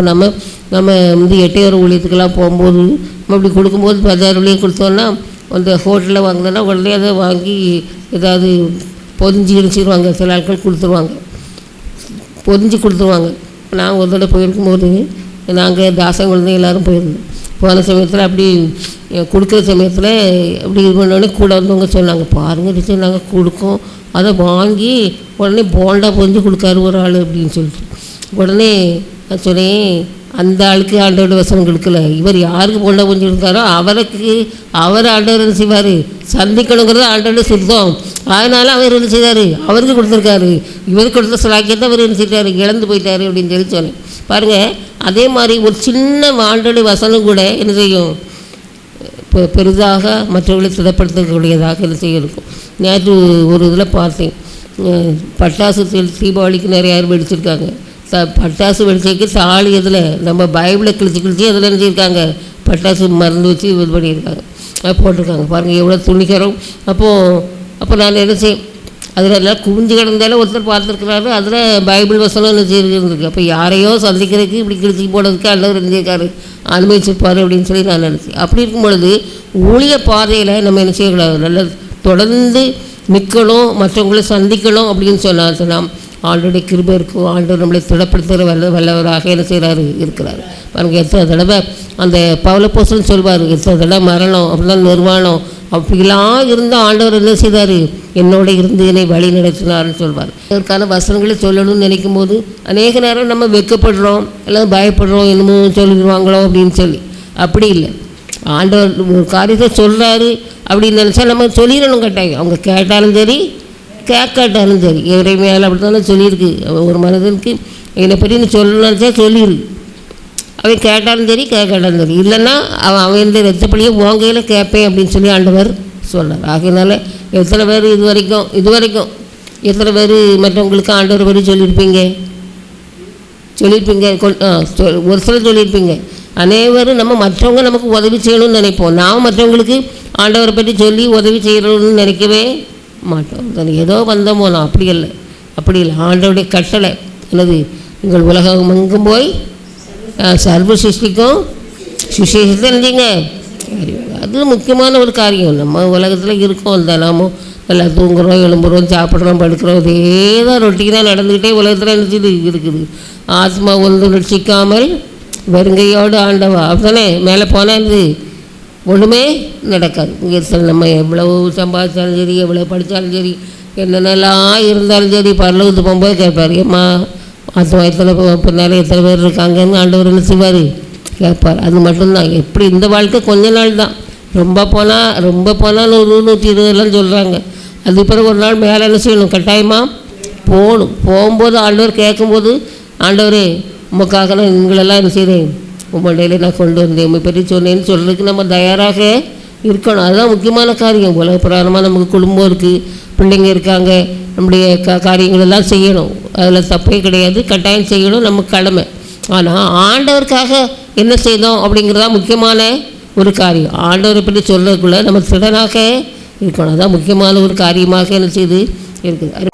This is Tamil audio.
அப்போ நம்ம நம்ம வந்து எட்டையோர ஊழியத்துக்கெல்லாம் போகும்போது நம்ம இப்படி கொடுக்கும்போது பதினாறு வழியே கொடுத்தோன்னா அந்த ஹோட்டலில் வாங்கினோன்னா உடனே அதை வாங்கி ஏதாவது பொதிஞ்சு இடிச்சிடுவாங்க சில ஆட்கள் கொடுத்துருவாங்க. பொதிஞ்சு கொடுத்துருவாங்க. நான் ஒரு தடவை போயிருக்கும்போது நாங்கள் தாசன் குழந்தை எல்லோரும் போயிருந்தோம். போன சமயத்தில் அப்படி கொடுக்குற சமயத்தில் அப்படி இது பண்ணோடனே கூட வந்தவங்க சொன்னாங்க பாருங்கள் டீச்சர் நாங்கள் கொடுக்கோம். அதை வாங்கி உடனே போண்டா பொஞ்சு கொடுக்காரு ஒரு ஆள் அப்படின்னு சொல்லிட்டு. உடனே நான் சொன்னேன் அந்த ஆளுக்கு ஆண்டோட வசனம் கொடுக்கல. இவர் யாருக்கு பொண்ணை பொறிஞ்சு கொடுக்காரோ அவருக்கு அவர் ஆண்டவர் என்ன செய்வார்? சந்திக்கணுங்கிறது ஆண்டோட சுத்தம். அதனால் அவர் என்ன செய்தார்? அவருக்கு கொடுத்துருக்காரு. இவருக்கு கொடுத்த சிலாக்கியத்தை அவர் என்ன செய்தார்? இழந்து போயிட்டாரு அப்படின்னு சொல்லி சொன்னேன். பாருங்கள் அதே மாதிரி ஒரு சின்ன ஆண்டோட வசனம் கூட என்ன செய்யும்? பெ- பெரிதாக மற்றவர்களை திடப்படுத்தக்கூடியதாக என்ன செய்ய இருக்கும். நேற்று ஒரு இதில் பார்த்தேன். பட்டாசு தீபாவளிக்கு நிறைய பேர் வெடிச்சிருக்காங்க. த பட்டாசு வெடிச்சதுக்கு தாலி இதில் நம்ம பைபிளை கிழிச்சு கிழிச்சு அதில் நினைச்சிருக்காங்க பட்டாசு மருந்து வச்சு இது பண்ணியிருக்காங்க. போட்டிருக்காங்க. பாருங்கள் எவ்வளோ துணிக்கிறோம் அப்போது அப்போ நான் என்ன செய்ய அதில் எல்லாம் குவிஞ்சு கிடந்தாலும் ஒருத்தர் பார்த்துருக்குறாரு. அதில் பைபிள் வசனம் இருந்திருக்கு அப்போ யாரையோ சந்திக்கிறதுக்கு இப்படி கிழிச்சு போடுறதுக்கு அல்லவர் இருந்திருக்காரு அனுபவிச்சிருப்பார் அப்படின்னு சொல்லி நான் நினச்சேன். அப்படி இருக்கும் பொழுது ஊழிய பாதையில் நம்ம என்ன செய்யக்கூடாது? நல்ல தொடர்ந்து நிற்கணும் மற்றவங்களை சந்திக்கணும் அப்படின்னு சொன்னால் சொன்னால் ஆண்டோடைய கிருபை இருக்கும். ஆண்டவர் நம்மளை திடப்படுத்துகிற வல்ல வல்லவராக என்ன செய்கிறாரு இருக்கிறார். பாருங்க எத்தனை தடவை அந்த பவலப்போசன் சொல்வார் எத்தனை தடவை மரணம் அப்படிலாம் நிர்வாணம். அப்படிலாம் இருந்த ஆண்டவர் என்ன செய்தார்? என்னோட இருந்து என்னை வழி நடத்தினார்னு சொல்வார். அதற்கான வசனங்களை சொல்லணும்னு நினைக்கும் போது அநேக நேரம் நம்ம வெட்கப்படுறோம் எல்லாம் பயப்படுறோம் என்னமோ சொல்லிடுவாங்களோ அப்படின்னு சொல்லி. அப்படி இல்லை. ஆண்டவர் ஒரு காரியத்தை சொல்கிறாரு அப்படின்னு நினச்சா நம்ம சொல்லிடணும் கட்டாயம். அவங்க கேட்டாலும் சரி கேட்காட்டாலும் சரி. இறைமையால் மேலே அப்படி தானே சொல்லியிருக்கு ஒரு மனதிற்கு என்னை பற்றி நீ சொல்லணும்னு சொல்லியிருக்கு அவன் கேட்டாலும் சரி கேட்காட்டாலும் சரி. இல்லைன்னா அவன் அவன் இந்த ரத்தப்படியே உங்கையில் கேட்பேன் அப்படின்னு சொல்லி ஆண்டவர் சொன்னார். ஆகையினால எத்தனை பேர் இது வரைக்கும் இது வரைக்கும் எத்தனை பேர் மற்றவங்களுக்கு ஆண்டவர் பற்றி சொல்லியிருப்பீங்க? சொல்லியிருப்பீங்க. ஆ, ஒரு சிலர் சொல்லியிருப்பீங்க. அனைவரும் நம்ம மற்றவங்க நமக்கு உதவி செய்யணும்னு நினைப்போம். நாம் மற்றவங்களுக்கு ஆண்டவரை பற்றி சொல்லி உதவி செய்யணும்னு நினைக்கவே மாட்டோம். அது ஏதோ வந்தோமோ நான் அப்படி இல்லை அப்படி இல்லை. ஆண்டோடைய கட்டளை. என்னது? உங்கள் உலகம் எங்கும் போய் சர்வ சிருஷ்டிக்கும் சுசேஷத்தை நினைச்சிங்க அது முக்கியமான ஒரு காரியம். நம்ம உலகத்தில் இருக்கோம் தினமும் எல்லாம் தூங்குறோம் எழும்புறோம் சாப்பிட்றோம் படுக்கிறோம் இதே தான் ரொட்டிக்கு தான் நடந்துக்கிட்டே உலகத்தில் நினச்சிது இருக்குது. ஆத்மா ஒன்று ரட்சிக்காமல் வெறுங்கையோடு ஆண்டவா. அப்படிதானே மேலே போனால் இது? ஒன்றுமே நடக்காது. இங்கே நம்ம எவ்வளவு சம்பாதிச்சாலும் சரி எவ்வளோ படித்தாலும் சரி என்னென்னலாம் இருந்தாலும் சரி பரலவத்து போகும்போது கேட்பார் ஏம்மா ஆத்மா எத்தனை பின்னால் எத்தனை பேர் இருக்காங்கன்னு ஆண்டவர் என்ன செய்வார்? கேட்பார். அது மட்டும்தான். எப்படி இந்த வாழ்க்கை கொஞ்ச நாள் தான். ரொம்ப போனால் ரொம்ப போனால் நூறு நூற்றி இருபதுலாம் சொல்கிறாங்க அது பிறகு ஒரு நாள் மேலே என்ன செய்யணும்? கட்டாயமாக போகணும். போகும்போது ஆண்டவர் கேட்கும்போது ஆண்டவரே உமக்காக நான் உங்களெல்லாம் என்ன செய்கிறேன் உம்மண்டையில நான் கொண்டு வந்தேன் உண்மை பற்றி சொன்னேன்னு சொல்கிறதுக்கு நம்ம தயாராக இருக்கணும். அதுதான் முக்கியமான காரியம் உலக பிரகாரமாக நமக்கு குடும்பம் இருக்குது பிள்ளைங்க இருக்காங்க நம்முடைய க காரியங்கள் எல்லாம் செய்யணும். அதில் தப்பே கிடையாது. கட்டாயம் செய்யணும் நம்ம கடமை. ஆனால் ஆண்டவருக்காக என்ன செய்தோம் அப்படிங்கிறதா முக்கியமான ஒரு காரியம். ஆண்டவரை பற்றி சொல்கிறதுக்குள்ளே நம்ம திடனாக இருக்கணும். அதுதான் முக்கியமான ஒரு காரியமாக என்ன செய்து இருக்குது.